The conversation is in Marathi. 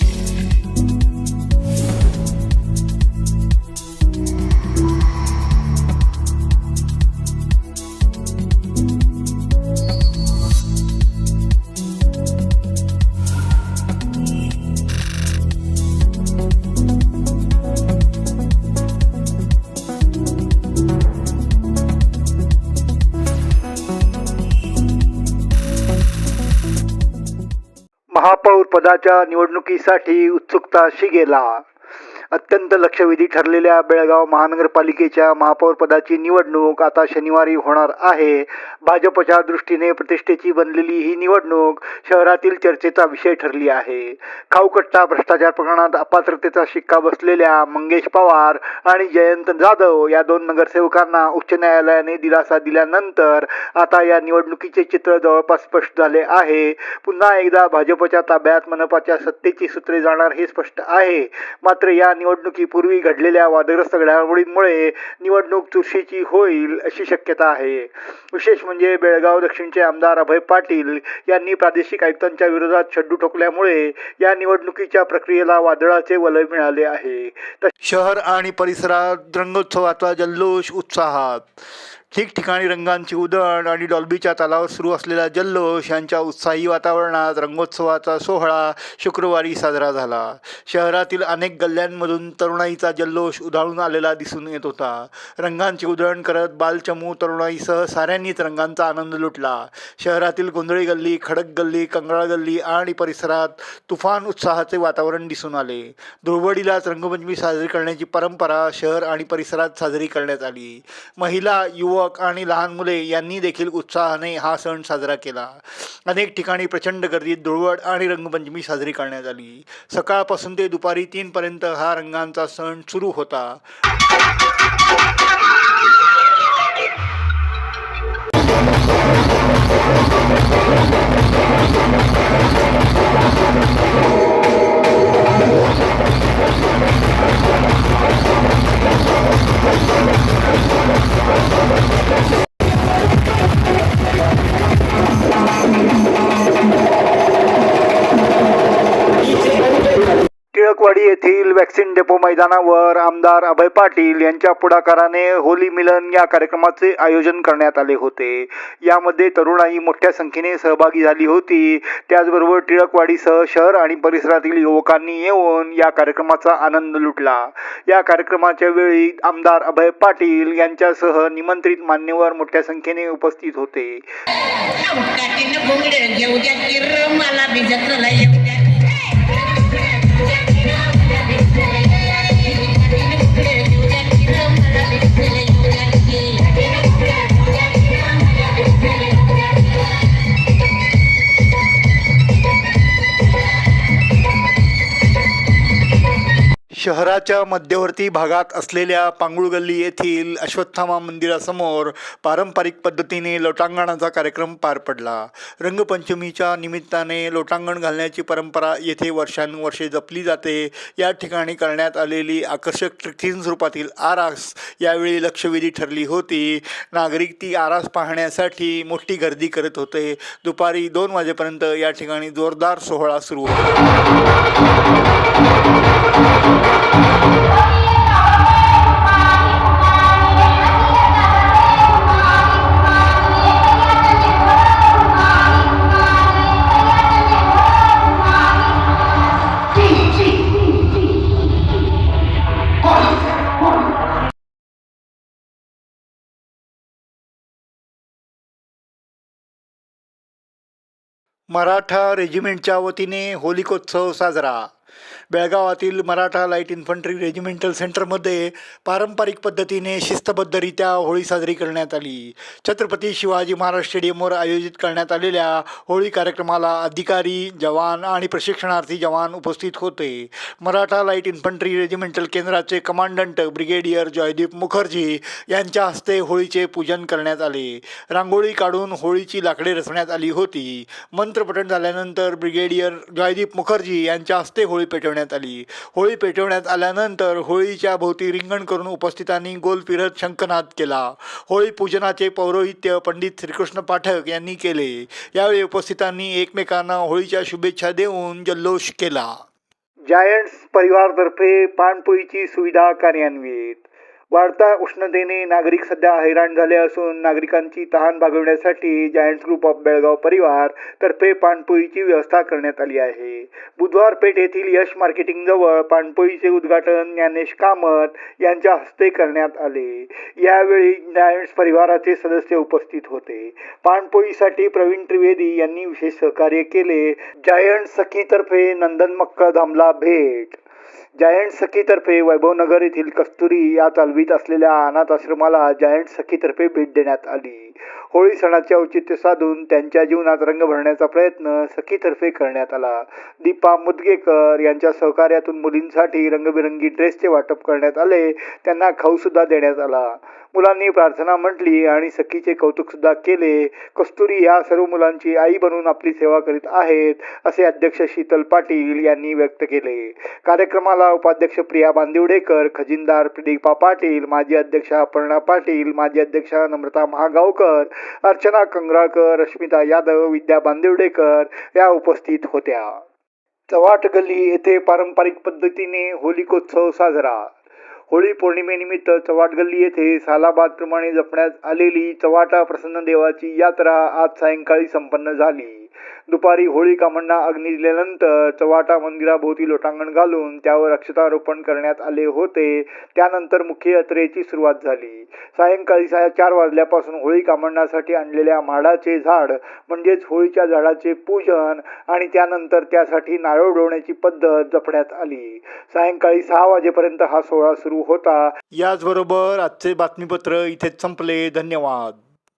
Yeah. पदाच्या निवडणुकीसाठी उत्सुकता शिगेला. अत्यंत लक्षवेधी ठरलेल्या बेळगाव महानगरपालिकेच्या महापौरपदाची निवडणूक आता शनिवारी होणार आहे. भाजपच्या दृष्टीने प्रतिष्ठेची बनलेली ही निवडणूक शहरातील चर्चेचा विषय ठरली आहे. खाऊकट्टा भ्रष्टाचार प्रकरणात अपात्रतेचा शिक्का बसलेल्या मंगेश पवार आणि जयंत जाधव या दोन नगरसेवकांना उच्च न्यायालयाने दिलासा दिल्यानंतर आता या निवडणुकीचे चित्र जवळपास स्पष्ट झाले आहे. पुन्हा एकदा भाजपच्या ताब्यात मनपाच्या सत्तेची सूत्रे जाणार हे स्पष्ट आहे. मात्र या निवडणुकीपूर्वी घडलेल्या वादग्रस्त घडामोडींमुळे निवडणूक चुरशीची होईल अशी शक्यता आहे. विशेष म्हणजे बेळगाव दक्षिणचे आमदार अभय पाटील यांनी प्रादेशिक आयुक्तांच्या विरोधात छड्डू ठोकल्यामुळे या निवडणुकीच्या प्रक्रियेला वादळाचे वलय मिळाले आहे. तर शहर आणि परिसरात रंगोत्सवाचा जल्लोष उत्साहात. ठिकठिकाणी रंगांची उधळण आणि डॉल्बीच्या तालावर सुरू असलेला जल्लोष यांच्या उत्साही वातावरणात रंगोत्सवाचा सोहळा शुक्रवारी साजरा झाला. शहरातील अनेक गल्ल्यांमधून तरुणाईचा जल्लोष उधाळून आलेला दिसून येत होता. रंगांची उधळण करत बालचमू तरुणाईसह साऱ्यांनीच रंगांचा आनंद लुटला. शहरातील गोंधळी गल्ली खडक गल्ली कंगळा गल्ली आणि परिसरात तुफान उत्साहाचे वातावरण दिसून आले. धुळवडीलाच रंगपंचमी साजरी करण्याची परंपरा शहर आणि परिसरात साजरी करण्यात आली. महिला युवक आणि लहान मुले यांनी देखील उत्साहाने हा सण साजरा केला. अनेक ठिकाणी प्रचंड गर्दीत धुळवड आणि रंगपंचमी साजरी करण्यात आली. सकाळपासून ते दुपारी तीनपर्यंत हा रंगांचा सण सुरू होता. टिळकवाडी डेपो मैदानावर आमदार अभय पाटील यांच्या पुढाकाराने होली मिलन या कार्यक्रमाचे आयोजन करण्यात आले होते. यामध्ये तरुणाई मोठ्या संख्येने सहभागी झाली होती. त्याचबरोबर टिळकवाडीसह शहर आणि परिसरातील युवकांनी येऊन या कार्यक्रमाचा आनंद लुटला. या कार्यक्रमाच्या वेळी आमदार अभय पाटील यांच्यासह निमंत्रित मान्यवर मोठ्या संख्येने उपस्थित होते. शहराच्या मध्यवर्ती भागात असलेल्या पांगुळगल्ली येथील अश्वत्थामा मंदिरासमोर पारंपरिक पद्धतीने लोटांगणाचा कार्यक्रम पार पडला. रंगपंचमीच्या निमित्ताने लोटांगण घालण्याची परंपरा येथे वर्षानुवर्षे जपली जाते. या ठिकाणी करण्यात आलेली आकर्षक तीन स्वरूपातील आरास यावेळी लक्षवेधी ठरली होती. नागरिक ती आरास पाहण्यासाठी मोठी गर्दी करत होते. दुपारी दोन वाजेपर्यंत या ठिकाणी जोरदार सोहळा सुरू होता. मराठा रेजिमेंटच्या वतीने होलिकोत्सव साजरा. बेळगावातील मराठा लाइट इन्फंट्री रेजिमेंटल सेंटरमध्ये पारंपरिक पद्धतीने शिस्तबद्धरित्या होळी साजरी करण्यात आली. छत्रपती शिवाजी महाराज स्टेडियमवर आयोजित करण्यात आलेल्या होळी कार्यक्रमाला अधिकारी जवान आणि प्रशिक्षणार्थी जवान उपस्थित होते. मराठा लाइट इन्फंट्री रेजिमेंटल केंद्राचे कमांडंट ब्रिगेडियर जयदीप मुखर्जी यांच्या हस्ते होळीचे पूजन करण्यात आले. रांगोळी काढून होळीची लाकडे रचण्यात आली होती. मंत्रपठण झाल्यानंतर ब्रिगेडियर जयदीप मुखर्जी यांच्या हस्ते होळी होळी पेटवण्यात आली. होळी पेटवण्यात आल्यानंतर होळीच्या भोवती रिंगण करून उपस्थितांनी गोल फिरत शंखनाद केला. होळी पूजनाचे पौरोहित्य पंडित श्रीकृष्ण पाठक यांनी केले. यावेळी उपस्थितांनी एकमेकांना होळीच्या शुभेच्छा देऊन जल्लोष केला. जायंट्स परिवारतर्फे पाणपोईची सुविधा कार्यान्वित. वाढता उष्णतेने नागरिक सध्या हैराण झाले असून नागरिकांची तहान भागवण्यासाठी जायंट्स ग्रुप ऑफ बेळगाव परिवार तर्फे पाणपोईची व्यवस्था करण्यात आली आहे. बुधवार पेठ येथील यश मार्केटिंग जवळ पाणपोईचे उद्घाटन ज्ञानेश कामत यांच्या हस्ते करण्यात आले. यावेळी जायंट्स परिवाराचे सदस्य उपस्थित होते. पाणपोईसाठी प्रवीण त्रिवेदी यांनी विशेष सहकार्य केले. जायंट सखीतर्फे नंदन मक्कळधामला भेट जायंट सखीतर्फे वैभवनगर येथील कस्तुरी या चालवीत असलेल्या अनाथ आश्रमाला जायंट सखीतर्फे भेट देण्यात आली. होळी सणाचे औचित्य साधून त्यांच्या जीवनात रंग भरण्याचा प्रयत्न सखीतर्फे करण्यात आला. दीपा मुदगेकर यांच्या सहकार्यातून मुलींसाठी रंगबिरंगी ड्रेसचे वाटप करण्यात आले. त्यांना खाऊसुद्धा देण्यात आला. मुलांनी प्रार्थना म्हटली आणि सखीचे कौतुक सुद्धा केले. कस्तुरी या सर्व मुलांची आई बनून आपली सेवा करीत आहेत असे अध्यक्ष शीतल पाटील यांनी व्यक्त केले. कार्यक्रमाला उपाध्यक्ष प्रिया बांदिवडेकर खजिनदार प्रदीपा पाटील माजी अध्यक्ष अपर्णा पाटील माजी अध्यक्ष नम्रता महागावकर अर्चना कंगराळकर रश्मिता यादव विद्या बांदिवडेकर या उपस्थित होत्या. चव्हाट गल्ली येथे पारंपरिक पद्धतीने होलिकोत्सव साजरा. होळी पौर्णिमेनिमित्त चव्हाट गल्ली येथे सालाबाद प्रमाणे जपण्यात आलेली चव्हाटा प्रसन्न देवाची यात्रा आज सायंकाळी संपन्न झाली. दुपारी होळी कामांना अग्नी दिल्यानंतर चव्हाटा मंदिराभोवती लोटांगण घालून त्यावर अक्षतारोपण करण्यात आले होते. त्यानंतर मुख्य यात्रेची सुरुवात झाली. सायंकाळी साया चार वाजल्यापासून होळी आणलेल्या माडाचे झाड म्हणजेच होळीच्या झाडाचे पूजन आणि त्यानंतर त्यासाठी नारळ उडवण्याची पद्धत जपण्यात आली. सायंकाळी सहा वाजेपर्यंत हा सोहळा सुरू होता. याचबरोबर आजचे बातमीपत्र इथेच संपले. धन्यवाद.